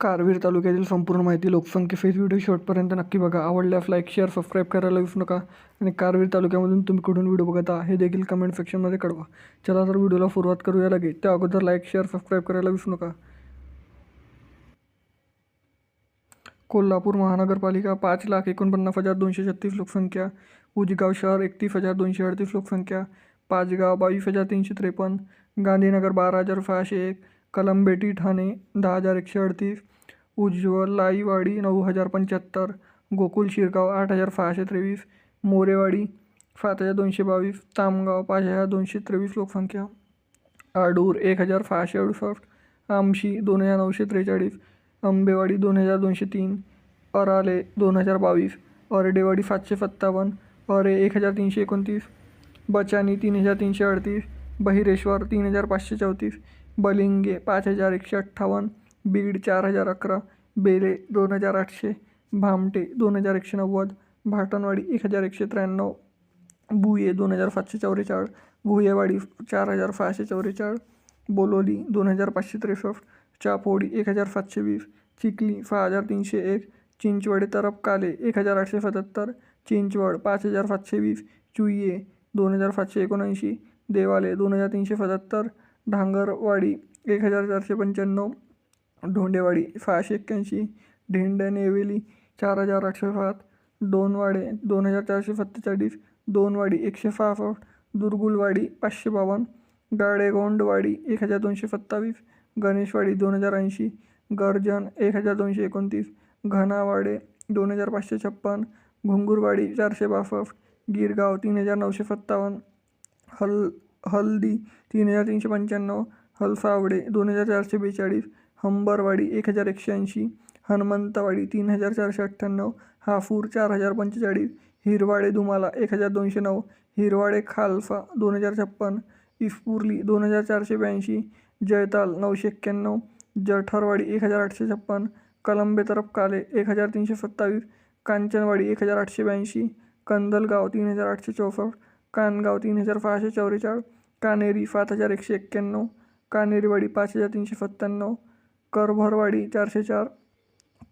कारवीर तालुक्यातील संपूर्ण माहिती लोकसंख्येसहित व्हिडिओ शेवटपर्यंत नक्की बघा. आवडल्यास लाईक शेअर सबस्क्राईब करायला विसरू नका. आणि कारवीर तालुक्यामधून तुम्ही कुठून व्हिडिओ बघता हे देखील कमेंट सेक्शनमध्ये कळवा. चला तर व्हिडिओला सुरुवात करूया लगेच. त्या अगोदर लाईक शेअर सबस्क्राईब करायला विसरू नका. कोल्हापूर महानगरपालिका पाच लाख एकोणपन्नास हजार दोनशे छत्तीस लोकसंख्या. उजगाव शहर एकतीस हजार दोनशे अडतीस लोकसंख्या. पाचगाव बावीस हजार तीनशे त्रेपन्न. गांधीनगर बारा हजार सहाशे एक. कलमबेटी ठाणे, दहा हज़ार एकशे अडतीस. उज्ज्वल लाईवाडी, नऊ हज़ार पंच्याहत्तर. गोकुल शिरगाव, आठ हज़ार सहाशे तेवीस. मोरेवाडी, सात हज़ार दोनशे बावीस. तामगाव, पाच हज़ार दोनशे तेवीस लोकसंख्या. आडूर, एक हज़ार सहाशे अडुसष्ट. आमशी, दोन हज़ार नऊशे त्रेचाळीस. आंबेवाडी, दोन हज़ार दोनशे तीन. अराले, दोन हज़ार बावीस. अरडेवाडी, सातशे सत्तावन्न. अरे, एक हज़ार तीनशे एकोणतीस. बचानी, तीन हज़ार तीनशे अडतीस. बहिरेश्वर, तीन हज़ार पाचशे चौतीस. बलिंगे पाच हजार एकशे अठ्ठावन्न बीड चार हजार अकरा बेले दोन हजार आठशे भामटे दोन हजार एकशे नव्वद भाटणवाडी एक हजार एकशे त्र्याण्णव भुये दोन हजार सातशे चौवेचाळीस भुयेवाडी चार हजार सहाशे चौवेचाळीस बोलोली दोन हजार पाचशे त्रेसष्ट चापोडी एक हजार सातशे वीस चिखली सहा हजार तीनशे एक चिंचवडे तरफ काले एक हजार आठशे सत्याहत्तर चिंचवड पाच हजार सातशे वीस चुये दोन हजार सातशे एकोणऐंशी देवाले दोन हजार तीनशे सत्याहत्तर डांगरवाडी एक हजार चारशे पंच्याण्णव धोंडेवाडी सहाशे एक्क्याऐंशी ढेंडनेवेली चार हजार आठशे सात दोनवाडे दोन हजार चारशे सत्तेचाळीस दोनवाडी एकशे सहासष्ट दुर्गुलवाडी पाचशे बावन्न गाडेगोंडवाडी एक हजार दोनशे सत्तावीस गणेशवाडी दोन हजार ऐंशी गर्जन एक हजार दोनशे एकोणतीस घनावाडे दोन हजार पाचशे छप्पन घुंगुरवाडी चारशे बासष्ट गिरगाव तीन हजार नऊशे सत्तावन्न हल हल्दी तीन हजार तीनशे पंच्याण्णव हलसावडे दोन हजार चारशे बेचाळीस हंबरवाडी एक हजार एकशे ऐंशी हनुमंतवाडी तीन हजार चारशे अठ्ठ्याण्णव हाफूर चार हजार पंचेचाळीस हिरवाडे दुमाला एक हजार दोनशे नऊ हिरवाडे खालसा दोन हजार छप्पन इस्पुर्ली दोन हजार चारशे ब्याऐंशी जयताल नऊशे एक्क्याण्णव जठरवाडी एक हजार आठशे छप्पन कलंबे तरफ काले एक हजार तीनशे सत्तावीस कांचनवाडी एक हजार आठशे ब्याऐंशी कंदलगाव तीन हजार आठशे चौसष्ट कानगाव तीन हजार सहाशे चौवेचाळीस कानेरी सात हजार एकशे एक्क्याण्णव कानेरीवाडी पाच हजार तीनशे सत्त्याण्णव करभरवाडी चारशे चार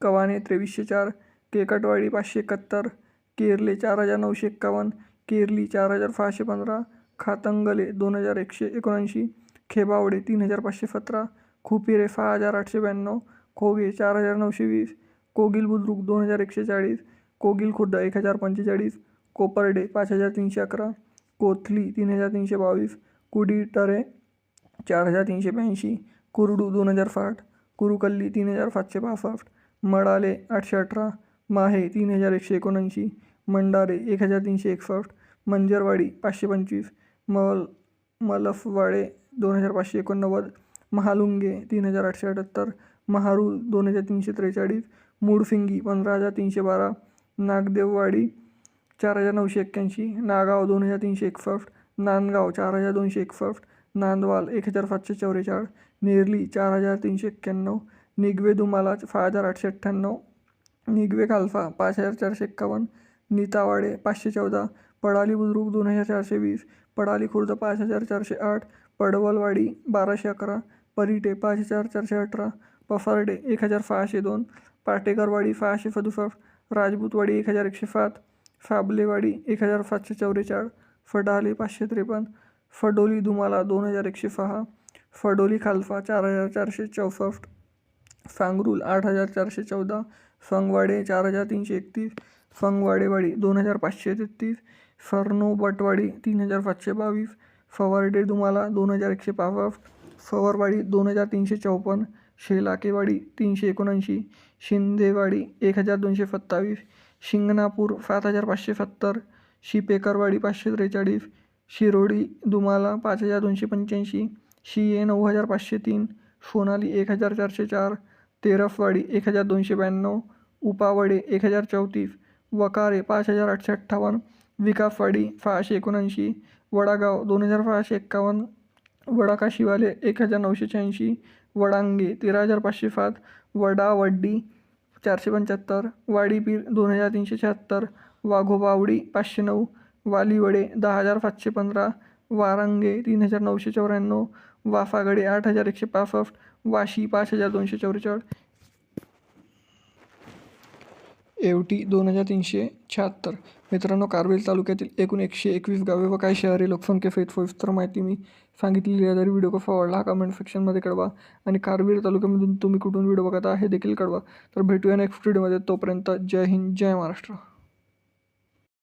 कवाने त्रेवीसशे चार केकटवाडी पाचशे एकाहत्तर केरले चार हजार नऊशे एक्कावन्न केरली चार हजार सहाशे पंधरा खातंगले दोन हजार एकशे एकोणऐंशी खेबावडे तीन हजार पाचशे सतरा खुपिरे सहा हजार आठशे ब्याण्णव खोगे चार हजार नऊशे वीस कोगिल बुद्रुक दोन हजार एकशे चाळीस कोगिल खुर्द एक हजार पंचेचाळीस कोपर्डे पाच हजार तीनशे अकरा कोथली तीन हजार तीनशे बावीस कुडीटरे चार हजार तीनशे ब्याऐंशी कुरडू दोन हजार साठ कुरुकल्ली तीन हजार सातशे पासष्ट मडाले आठशे अठरा माहे तीन हजार एकशे एकोणऐंशी मंडारे एक हजार तीनशे एकसष्ट मंजरवाडी पाचशे पंचवीस मल मलफवाडे दोन हजार पाचशे एकोणनव्वद महालुंगे तीन हजार आठशे अठ्याहत्तर महारूल दोन हजार तीनशे त्रेचाळीस मूडफिंगी पंधरा हजार तीनशे बारा नागदेववाडी चार हजार नऊशे एक्क्याऐंशी नागाव दोन हजार तीनशे एकसष्ट नांदगाव चार हजार दोनशे एकसष्ट नांदवाल एक हजार सातशे चौवेचाळीस नेरली चार हजार तीनशे एक्क्याण्णव निगवे दुमाला सहा हजार आठशे अठ्ठ्याण्णव निगवे खालसा पाच हजार चारशे एक्कावन्न नीतावाडे पाचशे चौदा पडाली बुद्रुक दोन हजार चारशे वीस पडाली खुर्द पाच हजार चारशे आठ पडवलवाडी बाराशे अकरा परिटे पाच हजार चारशे अठरा पफार्डे एक हजार सहाशे दोन पाटेकरवाडी सहाशे सदुसष्ट राजपूतवाडी एक हजार एकशे सात साबलेवाडी एक हजार सातशे चौवेचाळीस फडाले पाचशे त्रेपन्न फडोली दुमाला दोन हजार एकशे सहा फडोली खालफा चार हजार चारशे चौसष्ट सांगरूल आठ हजार चारशे चौदा संगवाडे चार हजार तीनशे एकतीस संगवाडेवाडी दोन हजार पाचशे तेहतीस सरनो बटवाडी तीन हजार सातशे बावीस फवारडे दुमाला दोन हजार एकशे पासष्ट फवरवाडी दोन हजार तीनशे चौपन्न शेलाकेवाडी तीनशे एकोणऐंशी शिंदेवाडी एक हजार दोनशे सत्तावीस शिंगणापूर सात हजार पाचशे सत्तर शिपेकरवाडी पाचशे त्रेचाळीस शिरोडी दुमाला पाच हजार दोनशे पंच्याऐंशी शिये नऊ हजार पाचशे तीन सोनाली एक हजार चारशे चार तेरफवाडी एक हजार दोनशे ब्याण्णव उपावडे एक हजार चौतीस वकारे पाच हजार आठशे अठ्ठावन्न विकासवाडी सहाशे एकोणऐंशी वडागाव दोन हजार सहाशे एक्कावन्न वडाका शिवाले एक हजार नऊशे शहाऐंशी वडांगे तेरा हजार पाचशे सात वडावड्डी चारशे पंच्याहत्तर वाडीपीर दोन हजार तीनशे शहात्तर वाघोबावडी पाचशे नऊ वालिवडे दहा हजार पाचशे पंधरा वारंगे तीन हजार नऊशे चौऱ्याण्णव वाफागडे आठ हजार एकशे पासष्ट वाशी पाच हजार दोनशे चौवेचाळीस एवटी दोन हजार तीनशे शहात्तर. मित्रांनो कारवेल तालुक्यातील एकूण एकशे एकवीस गावे व काही शहरे लोकसंख्येसहित सविस्तर माहिती मी सांगितलेली आहे. जरी व्हिडिओ कसा आवडला हा कमेंट सेक्शनमध्ये कळवा. आणि कारवीर तालुक्यामधून तुम्ही कुठून व्हिडिओ बघत आहे हे देखील कळवा. तर भेटूया नेक्स्ट व्हिडिओमध्ये तोपर्यंत जय हिंद जय महाराष्ट्र.